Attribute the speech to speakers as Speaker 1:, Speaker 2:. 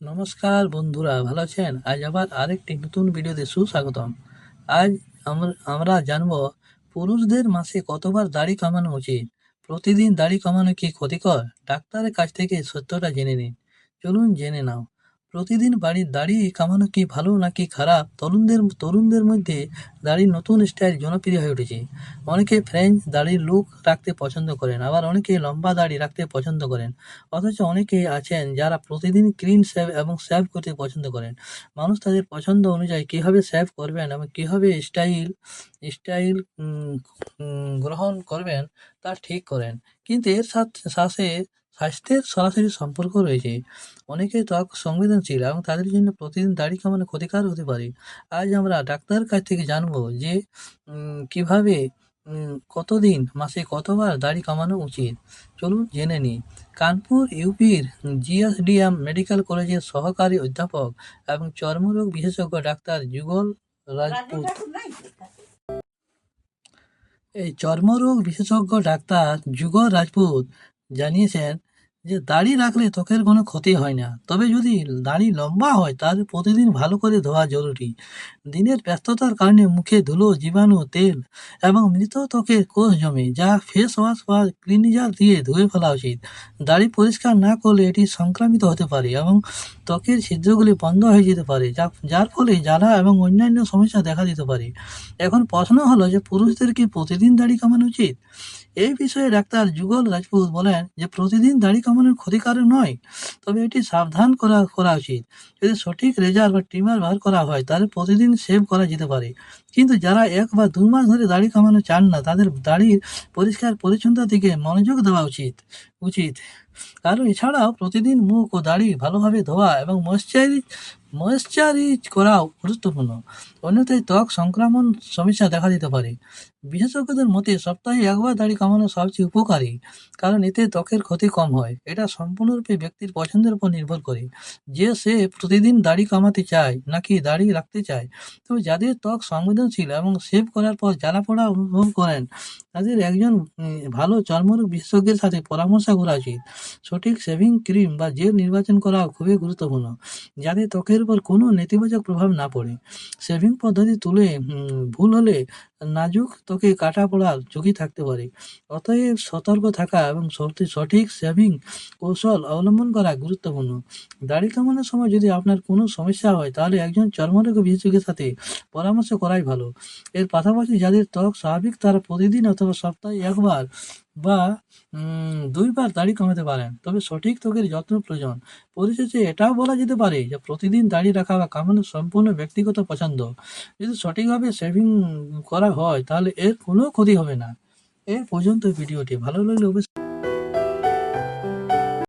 Speaker 1: নমস্কার বন্ধুরা, ভালো আছেন? আজ আবার আরেকটি নতুন ভিডিওতে সুস্বাগতম। আজ আমরা জানব পুরুষদের মাসে কতবার দাড়ি কমানো উচিত? প্রতিদিন দাড়ি কমানো কি ক্ষতিকর? ডাক্তারের কাছ থেকে সত্যটা জেনে নিন। চলুন জেনে নাও। প্রতিদিন বাড়ির দাড়ি কামানো কি ভালো নাকি খারাপ? তরুণদের তরুণদের মধ্যে দাড়ির নতুন স্টাইল জনপ্রিয় হয়ে উঠেছে। অনেকে ফ্রেঞ্চ দাড়ির লুক রাখতে পছন্দ করেন, আবার অনেকে লম্বা দাড়ি রাখতে পছন্দ করেন। অথচ অনেকে আছেন যারা প্রতিদিন ক্লিন শেভ এবং শেভ করতে পছন্দ করেন। মানুষ তাদের পছন্দ অনুযায়ী কীভাবে শেভ করবেন এবং কীভাবে স্টাইল স্টাইল গ্রহণ করবেন তা ঠিক করেন। কিন্তু এর সাথে সাথে স্বাস্থ্যের সরাসরি সম্পর্ক রয়েছে। অনেকে ত্বক সংবেদনশীল এবং তাদের জন্য প্রতিদিন দাড়ি কামানো ক্ষতিকার হতে পারে। আজ আমরা ডাক্তারের কাছ থেকে জানব যে কীভাবে কতদিন, মাসে কতবার দাড়ি কামানো উচিত? চলুন জেনে নিই। কানপুর ইউপির জিএসডিএম মেডিকেল কলেজের সহকারী অধ্যাপক এবং চর্মরোগ বিশেষজ্ঞ ডাক্তার যুগল রাজপুত। এই চর্মরোগ বিশেষজ্ঞ ডাক্তার যুগল রাজপুত জানিয়েছেন যে দাড়ি রাখলে ত্বকের কোনো ক্ষতি হয় না। তবে যদি দাড়ি লম্বা হয়, তাহলে প্রতিদিন ভালো করে ধোয়া জরুরি। দিনের ব্যস্ততার কারণে মুখে ধুলো, জীবাণু, তেল এবং মৃত ত্বকের কোষ জমে, যা ফেস ওয়াশ বা ক্লিনজার দিয়ে ধুয়ে ফেলা উচিত। দাড়ি পরিষ্কার না করলে এটি সংক্রামিত হতে পারে এবং ত্বকের ছিদ্রগুলি বন্ধ হয়ে যেতে পারে, যা যার ফলে জ্বালা এবং অন্যান্য সমস্যা দেখা দিতে পারে। এখন প্রশ্ন হলো যে পুরুষদের কি প্রতিদিন দাড়ি কামানো উচিত? এই বিষয়ে ডাক্তার যুগল রাজপুত বলেন যে প্রতিদিন দাড়ি কামানোর ক্ষতিকারক নয়, তবে এটি সাবধান করা করা উচিত। যদি সঠিক রেজার বা ট্রিমার ব্যবহার করা হয়, তাহলে প্রতিদিন সেভ করা যেতে পারে। কিন্তু যারা এক বা দু মাস ধরে দাড়ি কামানো চান না, তাদের দাড়ির পরিষ্কার পরিচ্ছন্নতার দিকে মনোযোগ দেওয়া উচিত। উচিত। কারণ এছাড়াও প্রতিদিন মুখ ও দাড়ি ভালোভাবে ধোয়া এবং ময়শ্চারাইজ ময়শ্চারাইজ করাও গুরুত্বপূর্ণ। অন্যথায় ত্বক সংক্রমণ সমস্যা দেখা দিতে পারে। বিশেষজ্ঞদের মতে সপ্তাহে একবার দাড়ি কামানো সবচেয়ে উপকারী, কারণ এতে ত্বকের ক্ষতি কম হয়। এটা সম্পূর্ণরূপে ব্যক্তির পছন্দের উপর নির্ভর করে। যে সে প্রতিদিন দাড়ি কামাতে চায় নাকি দাড়ি রাখতে চায়, তবে যাদের ত্বক সংবেদনশীল এবং শেভ করার পর জ্বালা পোড়া অনুভব করেন, তাদের একজন ভালো চর্মরোগ বিশেষজ্ঞের সাথে পরামর্শ করা উচিত। সঠিক শেভিং ক্রিম বা জেল নির্বাচন করা খুবই গুরুত্বপূর্ণ, যাতে ত্বকের উপর কোনো নেতিবাচক প্রভাব না পড়ে। শেভিং পদ্ধতি তুলে ভুল হলে নাজুক ত্বকে কাটা পড়ার ঝুঁকি থাকতে পারে। অতএব সতর্ক থাকা এবং সঠিক শেভিং কৌশল অবলম্বন করা গুরুত্বপূর্ণ। দাড়ি কামানোর সময় যদি আপনার কোনো সমস্যা হয়, তাহলে একজন চর্মরোগ বিশেষজ্ঞের সাথে পরামর্শ করাই ভালো। এর পাশাপাশি যাদের ত্বক স্বাভাবিক, তারা প্রতিদিন অথবা সপ্তাহে একবার বা দুইবার দাড়ি কমাতে পারেন। তবে সঠিক ত্বকের যত্ন প্রয়োজন। পরিশেষে এটাও বলা যেতে পারে যে, প্রতিদিন দাড়ি রাখা বা কামানো সম্পূর্ণ ব্যক্তিগত পছন্দ। যদি সঠিকভাবে শেভিং করা হয়, তাহলে এর কোনো ক্ষতি হবে না। এ পর্যন্ত ভিডিওটি। ভালো লাগলে অবশ্যই